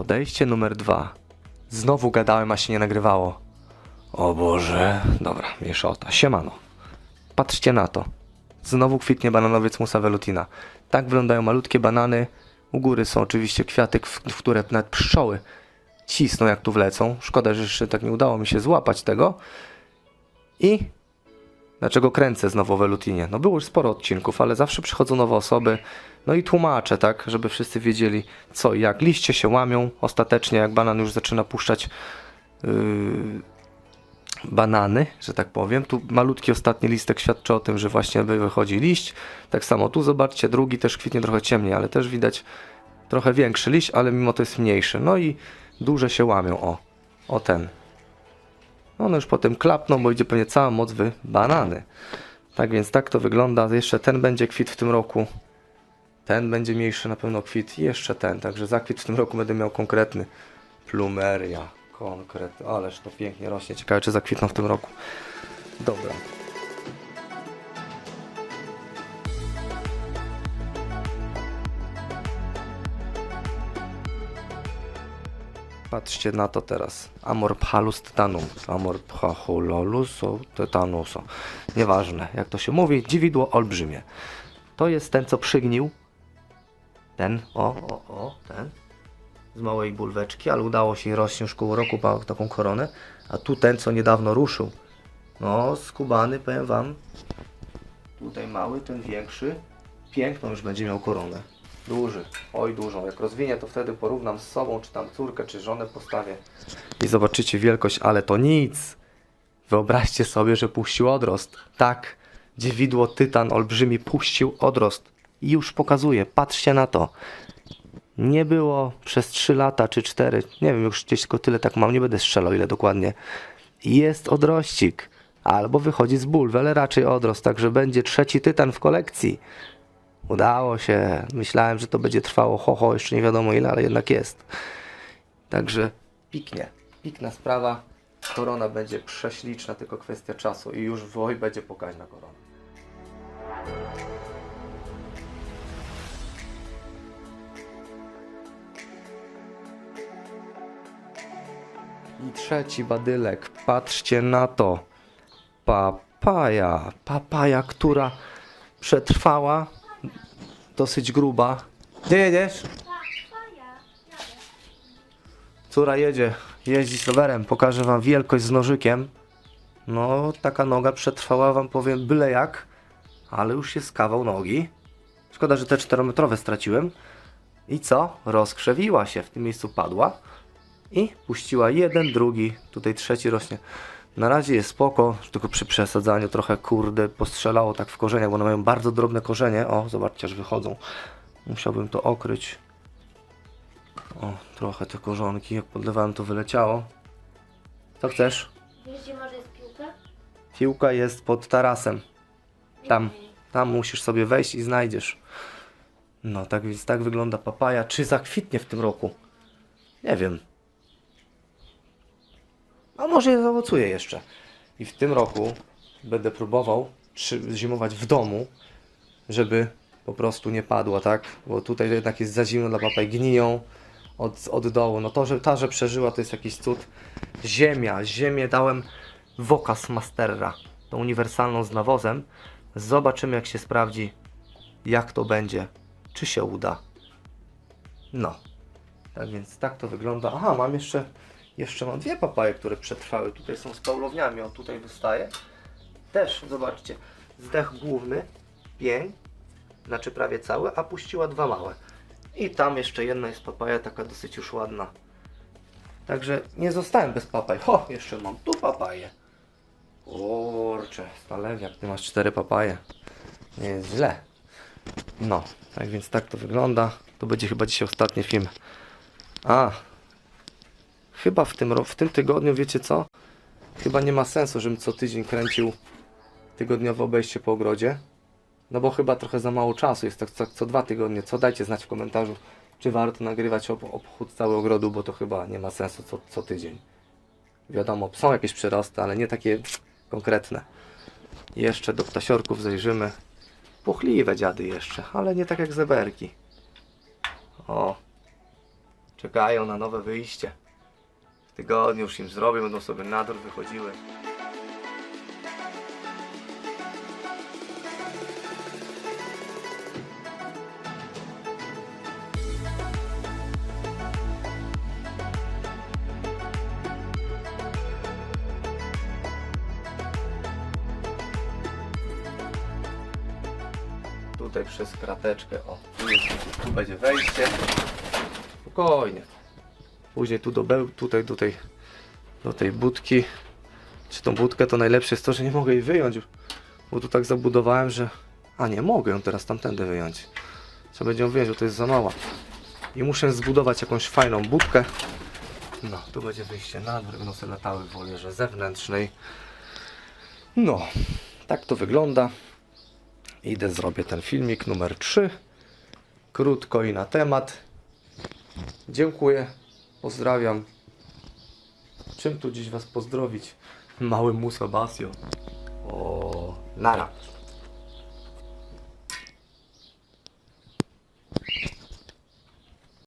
Podejście numer dwa. Znowu gadałem, a się nie nagrywało. O Boże. Dobra, mieszota. Siemano. Patrzcie na to. Znowu kwitnie bananowiec Musa velutina. Tak wyglądają malutkie banany. U góry są oczywiście kwiaty, w, które nawet pszczoły cisną jak tu wlecą. Szkoda, że jeszcze tak nie udało mi się złapać tego. I dlaczego kręcę znowu o velutinie? No było już sporo odcinków, ale zawsze przychodzą nowe osoby. No i tłumaczę, tak, żeby wszyscy wiedzieli co i jak. Liście się łamią ostatecznie, jak banan już zaczyna puszczać yy, banany, że tak powiem. Tu malutki ostatni listek świadczy o tym, że właśnie wy- wychodzi liść. Tak samo tu zobaczcie, drugi też kwitnie trochę ciemniej, ale też widać trochę większy liść, ale mimo to jest mniejszy. No i duże się łamią, o, o ten. One już potem klapną, bo idzie pewnie cała moc wy banany. Tak więc tak to wygląda. Jeszcze ten będzie kwit w tym roku. Ten będzie mniejszy na pewno kwit i jeszcze ten. Także zakwit w tym roku będę miał konkretny. Plumeria. Konkret. Ależ to pięknie rośnie. Ciekawe czy zakwitną w tym roku. Dobra. Patrzcie na to teraz. Amor phalus titanum. Amor phalus titanuso. Nieważne, jak to się mówi. Dziwidło olbrzymie. To jest ten, co przygnił. Ten, o, o, o, ten. Z małej bulweczki, ale udało się rośnie już koło roku, ma taką koronę. A tu ten, co niedawno ruszył. No, skubany, powiem wam. Tutaj mały, ten większy. Piękną już będzie miał koronę. Duży, oj dużą. Jak rozwinie, to wtedy porównam z sobą, czy tam córkę, czy żonę postawię. I zobaczycie wielkość, ale to nic. Wyobraźcie sobie, że puścił odrost. Tak, dziewidło tytan olbrzymi puścił odrost. I już pokazuje, patrzcie na to. Nie było przez 3 lata czy 4, nie wiem, już gdzieś tylko tyle tak mam, nie będę strzelał ile dokładnie. Jest odrościk. Albo wychodzi z bulwy, ale raczej odrost, także będzie trzeci tytan w kolekcji. Udało się. Myślałem, że to będzie trwało ho, ho jeszcze nie wiadomo ile, ale jednak jest. Także piknie. Pikna sprawa. Korona będzie prześliczna, tylko kwestia czasu i już woj będzie pokaźna korona. I trzeci badylek. Patrzcie na to. Papaja. Papaja, która przetrwała. Dosyć gruba. Gdzie jedziesz? Córa jedzie. Jeździ z rowerem. Pokażę wam wielkość z nożykiem. No, taka noga przetrwała wam powiem byle jak. Ale już jest kawał nogi. Szkoda, że te 4-metrowe straciłem. I co? Rozkrzewiła się. W tym miejscu padła. I puściła jeden, drugi, tutaj trzeci rośnie. Na razie jest spoko, tylko przy przesadzaniu trochę kurde postrzelało tak w korzeniach, bo one mają bardzo drobne korzenie. O, zobaczcie, aż wychodzą. Musiałbym to okryć. O, trochę te korzonki, jak podlewałem to wyleciało. Co chcesz? Wiesz, gdzie może jest piłka? Piłka jest pod tarasem. Tam, tam musisz sobie wejść i znajdziesz. No, tak więc tak wygląda papaja. Czy zakwitnie w tym roku? Nie wiem. A może zaowocuje jeszcze. I w tym roku będę próbował zimować w domu, żeby po prostu nie padła, tak? Bo tutaj jednak jest za zimno dla papaj, gniją od, od dołu. No to, że ta, że przeżyła, to jest jakiś cud. Ziemia, ziemię dałem Vocas Masterra, tą uniwersalną z nawozem. Zobaczymy, jak się sprawdzi, jak to będzie, czy się uda. No, tak więc tak to wygląda. Aha, mam jeszcze, jeszcze mam dwie papaje, które przetrwały. Tutaj są z paulowniami, on tutaj wystaje. Też, zobaczcie, zdech główny, pień, znaczy prawie cały, a puściła dwa małe. I tam jeszcze jedna jest papaja, taka dosyć już ładna. Także nie zostałem bez papaj. Ho, jeszcze mam tu papaję. Kurczę, stalewiak, ty masz cztery papaje. Nie jest źle. No, tak więc tak to wygląda. To będzie chyba dzisiaj ostatni film. A, chyba w tym, w tym tygodniu, wiecie co? Chyba nie ma sensu, żebym co tydzień kręcił tygodniowe obejście po ogrodzie. No bo chyba trochę za mało czasu jest tak co, co dwa tygodnie. Co dajcie znać w komentarzu, czy warto nagrywać ob, obchód cały ogrodu, bo to chyba nie ma sensu co, co tydzień. Wiadomo, są jakieś przyrosty, ale nie takie konkretne. Jeszcze do ptasiorków zajrzymy. Puchliwe dziady jeszcze, ale nie tak jak zeberki. O. czekają na nowe wyjście. W tygodniu już im zrobię, będą sobie na dór wychodziły. Tutaj przez krateczkę, o, tu, jest, tu będzie wejście. Spokojnie. Później tu do beł, tutaj do tej, budki. Czy tą budkę to najlepsze jest to, że nie mogę jej wyjąć, bo tu tak zabudowałem, że... A nie, mogę ją teraz tamtędy wyjąć. Trzeba będzie ją wyjąć, bo to jest za mała. I muszę zbudować jakąś fajną budkę. No, tu będzie wyjście na dwór, będą sobie latały w wolierze zewnętrznej. No, tak to wygląda. Idę, zrobię ten filmik numer 3. Krótko i na temat. Dziękuję, pozdrawiam. Czym tu dziś Was pozdrowić? Mały Musa Basio. O, nara.